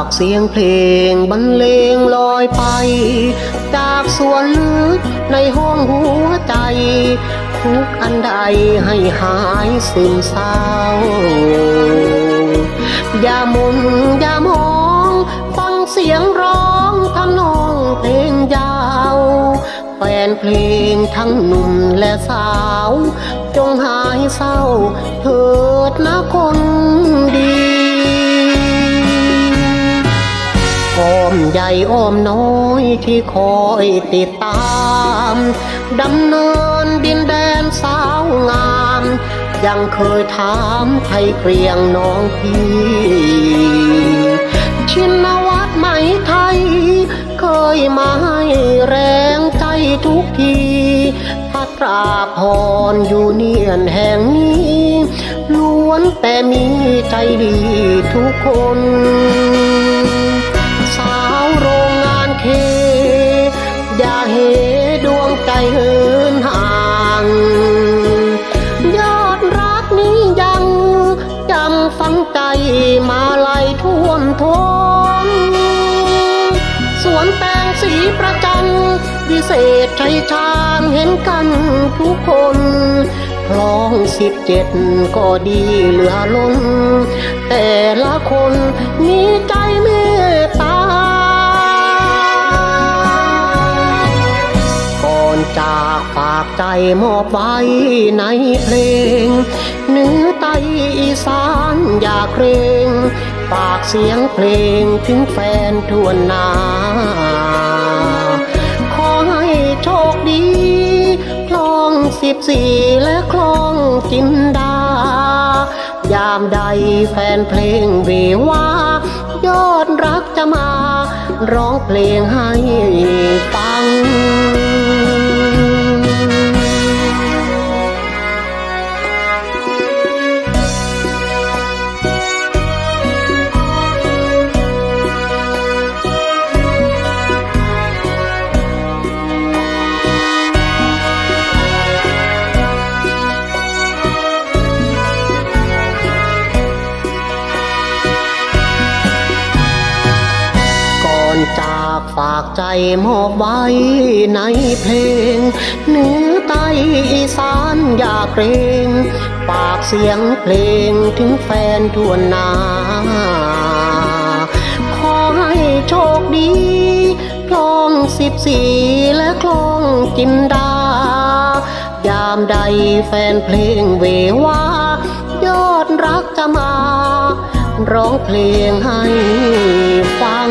ากเสียงเพลงบรรเลงลอยไป จากส่วนลึกในห้องหัวใจ ทุกอันใดให้หายซึมเศร้า อย่ามุนอย่ามอง ฟังเสียงร้องทำนองเพลงยาวแฟนเพลงทั้งหนุ่มและสาว จงหายเศร้า เถิดนะคนดี มใหญ่อ้อมน้อยที่คอยติดตามดำเนินดินแดนสาวงาม ยังเคยถามไทยเกรียงน้องพี่ชินวัตรไหมไทย เคยมาให้แรงใจทุกทีพัตราพรอยู่เนียนแห่งนี้ล้วนแต่มีใจดีทุกคน ดวงใจเหินห่าง ยอดรักนี้ยังจำฝังใจมาลายท่วมท้นสวนแตงสีประจันวิเศษใจชาญเห็นกันทุกคนคลองสิบเจ็ดก็ดีเหลือล้น แต่ละคน จากฝากใจมอบไว้ในเพลงเนื้อไตอีสานอย่าเกรงฝากเสียงเพลงถึงแฟนทวนนา ขอให้โชคดีคลองสิบสี่และคลองจินดา ยามใดแฟนเพลงเววายอดรักจะมา ร้องเพลงให้ฟังากฝากใจมอบไว้ในเพลงเนื้อใต้อีสานอย่าเกรงฝากเสียงเพลงถึงแฟนทวนหนา ขอให้โชคดีคลองสิบสี่และคลองจินดา ยามใดแฟนเพลงเววายอดรักจะมา ร้องเพลงให้ฟัง